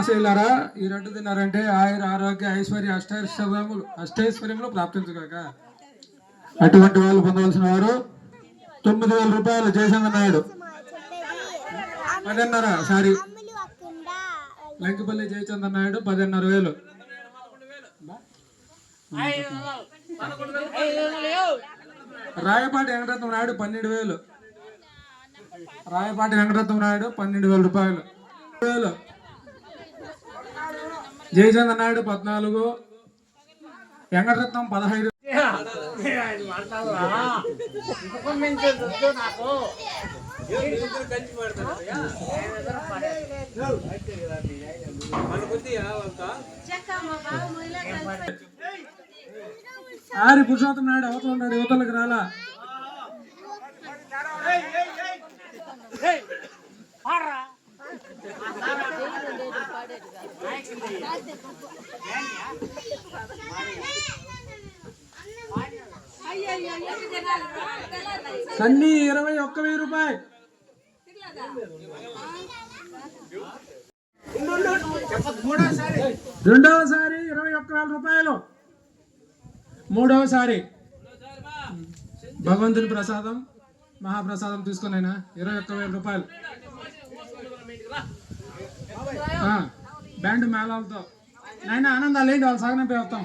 మహాశైలారా ఈ రెండు తిన్నారంటే ఆయుర ఆరోగ్య ఐశ్వర్య అష్టైశ్వర్యములు అష్టైశ్వర్యములు ప్రాప్తించగాక. అటువంటి వాళ్ళు పొందవలసిన వారు తొమ్మిది వేల రూపాయలు జయశంకర్ నాయుడు. పదిన్నర సారీ. లంకిపల్లి జయచంద్ర నాయుడు పదిన్నర వేలు. రాయపాటి వెంకటరత్నం నాయుడు పన్నెండు వేలు. రాయపాటి వెంకటరత్నం నాయుడు పన్నెండు వేల రూపాయలు. వేలు. జయచంద్ర నాయుడు పద్నాలుగు వెంకటరత్నం పదహైదు. ఆరి పురుషోత్తం నాయుడు అవతల ఉన్నాడు యువతలకు రాలా. ఏయ్, పాడరా. సన్నీ ఇరవై ఒక్క వెయ్యి రూపాయలు. రెండవసారి ఇరవై ఒక్క వేల రూపాయలు. మూడవసారి. భగవంతుని ప్రసాదం మహాప్రసాదం తీసుకునైనా ఇరవై ఒక్క వేల రూపాయలు. బ్యాండ్ మేళాలతో. నాయన ఆనందాలు ఏంటి? వాళ్ళు సాగనంపై వస్తాం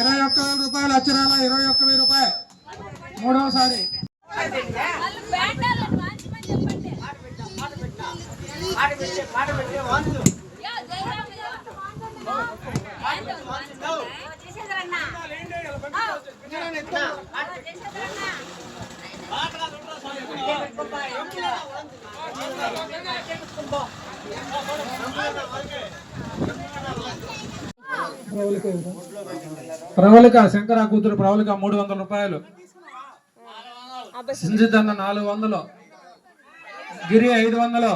ఇరవై ఒక్క వేల రూపాయలు అచ్చరాల ఇరవై ఒక్క వెయ్యి రూపాయలు. మూడవసారి. ప్రవళిక శంకర కూతురు ప్రవళిక మూడు వందల రూపాయలు సంజితన్న నాలుగు వందలు గిరి ఐదు వందలు